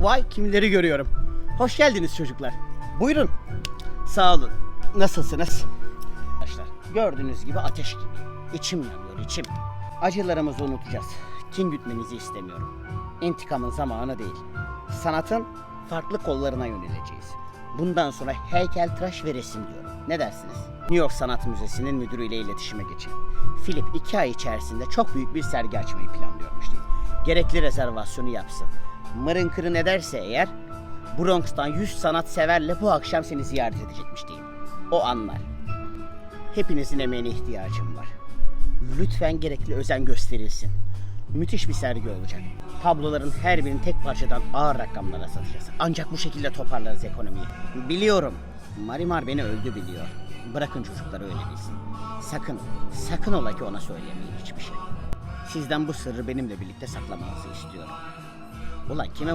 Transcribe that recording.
Vay kimleri görüyorum. Hoş geldiniz çocuklar. Buyurun. Sağ olun. Nasılsınız? Arkadaşlar gördüğünüz gibi ateş gibi. İçim yanıyor içim. Acılarımızı unutacağız. Kin gütmenizi istemiyorum. İntikamın zamanı değil. Sanatın farklı kollarına yöneleceğiz. Bundan sonra heykeltıraş ve resim diyorum. Ne dersiniz? New York Sanat Müzesi'nin müdürüyle iletişime geçin. Philip iki ay içerisinde çok büyük bir sergi açmayı planlıyormuş değil. Gerekli rezervasyonu yapsın. Mırın kırın ederse eğer Bronx'tan 100 sanatseverle bu akşam seni ziyaret edecekmiş diyeyim. O anlar. Hepinizin emeğine ihtiyacım var. Lütfen gerekli özen gösterilsin. Müthiş bir sergi olacak. Tabloların her birini tek parçadan ağır rakamlara satacağız. Ancak bu şekilde toparlarız ekonomiyi. Biliyorum. Marimar beni öldü biliyor. Bırakın çocuklar öyle bilsin. Sakın, sakın ola ki ona söylemeyin hiçbir şey. Sizden bu sırrı benimle birlikte saklamanızı istiyorum. Ulan kime